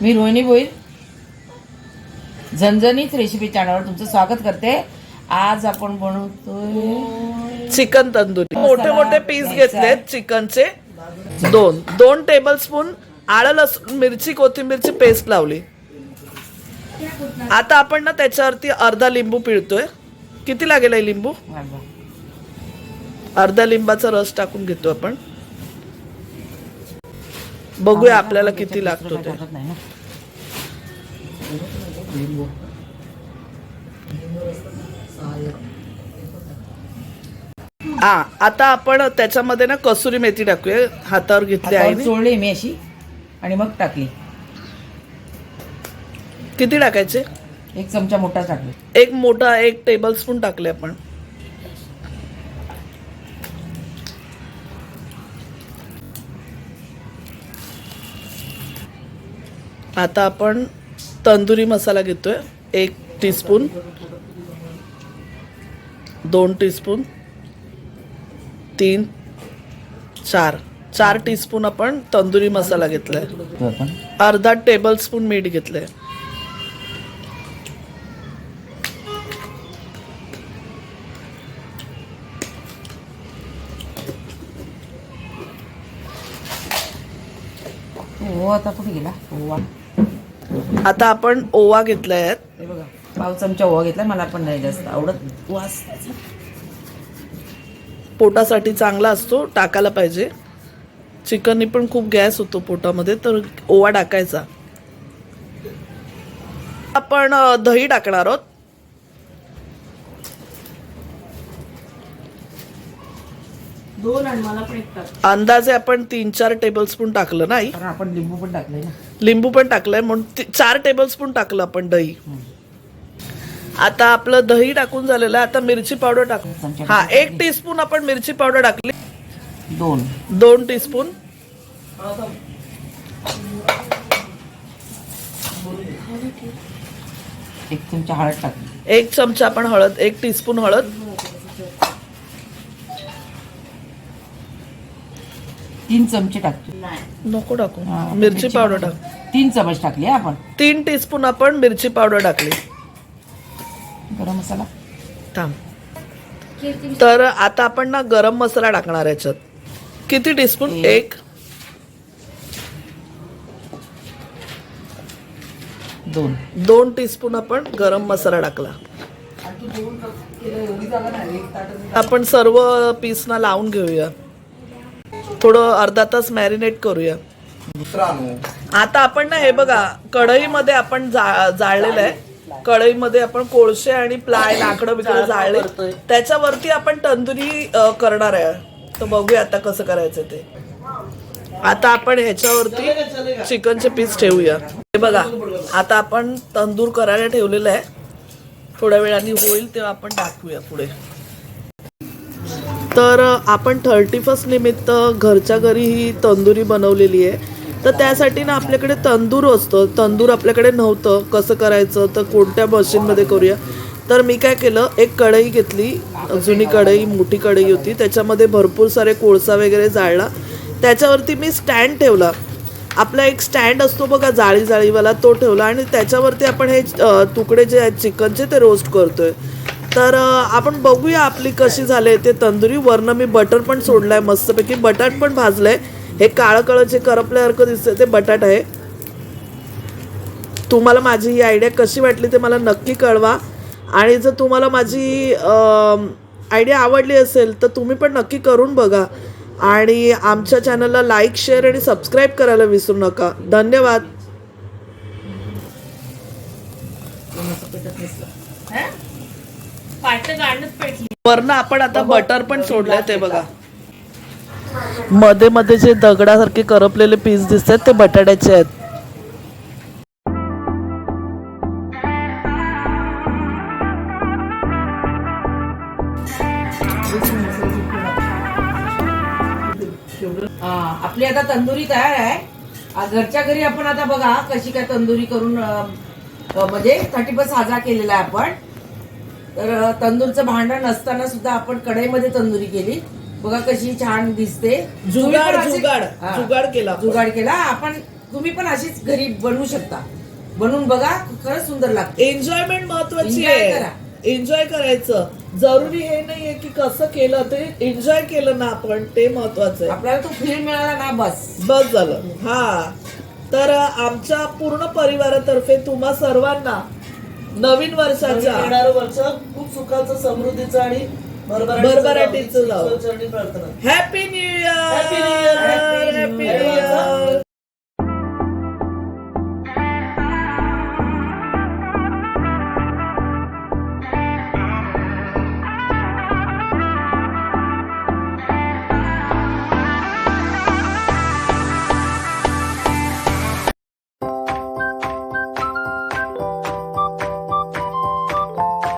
मी रोहिणी भोईर झणझणीत रेसिपी चॅनलवर तुमचं स्वागत करते. आज आपण बनवतोय चिकन तंदुरी. मोठे मोठे पीस. घेतलेत चिकनचे. दोन. दोन टेबल स्पून आलं लसूण मिरची कोथिंबीरची पेस्ट लावली. आता आपण ना त्याच्यावरती अर्धा लिंबू पिळतोय. किती लागेल आहे लिंबू? अर्धा लिंबाचा रस टाकून घेतो आपण. बघूया आपल्याला किती लागतो ते. हा आता आपण त्याच्यामध्ये ना कसुरी मेथी टाकूया. हातावर घेतली हातावर आहे चोळली मी अशी आणि मग टाकली. किती टाकायचे? एक चमचा मोठा टाकली. एक मोठा एक टेबल स्पून टाकले आपण. आता आपण तंदुरी मसाला घेतोय. एक टीस्पून दोन टीस्पून तीन चार. चार टीस्पून आपण तंदुरी मसाला घेतलाय. आहे अर्धा टेबल स्पून मीठ घेतलंय. हो आता कुठे गेला? हो, आता आपण ओवा घेतलाय. हे बघा पाव चमचा ओवा घेतला मला पण नाही जास्त आवडत. वास पोटासाठी चांगला असतो टाकायला पाहिजे. चिकननी पण खूप गॅस होतो पोटामध्ये तर ओवा टाकायचा. आपण अ, दही टाकणार आहोत. दोन आणि मला पण एक टाक. अंदाजे आपण तीन चार टेबल स्पून टाकलं नाही. कारण आपण लिंबू पण टाकलंय ना. लिंबू पण टाकलंय म्हणून ती- चार टेबल स्पून टाकलं आपण दही. आता आपलं दही टाकून झालेलं आहे आता मिरची पावडर टाकू हा एक टीस्पून आपण मिरची पावडर टाकली. दोन. दोन टीस्पून एक चमचा हळद टाकली. एक चमचा आपण हळद एक टीस्पून हळद. तीन चमचे टाकतो. नको टाकू. हा, मिरची पावडर टाक. तीन चमच टाकली हा आपण. तीन टीस्पून आपण मिरची पावडर टाकली. गरम मसाला. थांब. तर आता आपण ना गरम मसाला टाकणार याच्यात. किती टीस्पून एक. एक. दोन. दोन टीस्पून आपण गरम मसाला टाकला. आपण सर्व पीसना लावून घेऊया. थोडं अर्धा तास मॅरिनेट करूया. आता आपण ना हे बघा कढईमध्ये आपण जा- जाळलेलं आहे. कढईमध्ये आपण कोळसे आणि प्लाय लाकडं बिकडं जाळले. त्याच्यावरती आपण तंदुरी अ, करणार आहे. तर बघूया आता कसं करायचं ते. आता आपण ह्याच्यावरती चिकनचे पीस ठेवूया. हे बघा आता आपण तंदूर करायला ठेवलेलं आहे. थोड्या वेळाने होईल तेव्हा आपण टाकूया पुढे. तर आपण थर्टी फर्स्ट निमित्त घरच्या घरी ही तंदुरी बनवलेली आहे. तर त्यासाठी ना आपल्याकडे तंदूर असतं. तंदूर आपल्याकडे नव्हतं. कसं करायचं? तर कोणत्या मशीनमध्ये करूया? तर मी काय केलं? एक कढई घेतली. जुनी कढई मोठी कढई होती. त्याच्यामध्ये भरपूर सारे कोळसा वगैरे जाळला. त्याच्यावरती मी स्टँड ठेवला. आपला एक स्टँड असतो बघा जाळी जाळीवाला तो ठेवला. आणि त्याच्यावरती आपण हे तुकडे जे आहेत चिकनचे ते रोस्ट करतोय. तर आपण बघूया आपली कशी झाले ते. तंदुरी वरनं मी बटर पण सोडलाय मस्तपैकी. बटाट पण भाजलंय. हे काळं काळं जे करपल्यासारखं दिसतंय ते बटाट आहे. तुम्हाला माझी ही आयडिया कशी वाटली ते मला नक्की कळवा. आणि जर तुम्हाला माझी आयडिया आवडली असेल तर तुम्ही पण नक्की करून बघा. आणि आमच्या चॅनलला लाईक शेअर आणि सबस्क्राईब करायला विसरू नका. धन्यवाद. वरनं आपण आता बटर पण सोडलंय ते बघा. मध्ये मध्ये जे दगडासारखे करपलेले पीस दिसतात ते बटाट्याचे आहेत. हा, आपली आता तंदुरी तयार आहे. आ, घरच्या घरी आपण आता बघा कशी काय तंदुरी करून म्हणजे थर्टी फर्स्ट साजरा केलेला आहे आपण. तर तंदूरचं भांडण नसताना सुद्धा आपण कढईमध्ये तंदुरी केली. बघा कशी छान दिसते. जुगाड जुगाड. जुगाड केला. जुगाड केला. आपण तुम्ही पण अशीच घरी बनवू शकता. बनवून बघा खरंच सुंदर लागते. एन्जॉयमेंट महत्वाची आहे. एन्जॉय करायचं. जरुरी हे नाहीये की कसं केलं ते. एन्जॉय केलं ना आपण ते महत्वाचं आहे. आपल्याला तो फील मिळाला ना बस. बस झालं. हा. तर आमच्या पूर्ण परिवारातर्फे तुम्हा सर्वांना नवीन वर्षाच्या येणारं वर्ष खूप सुखाचं समृद्धीचं आणि भरभराटीचं जावं. चरणी प्रार्थना happy new year Happy New Year. Happy New happy Year. New year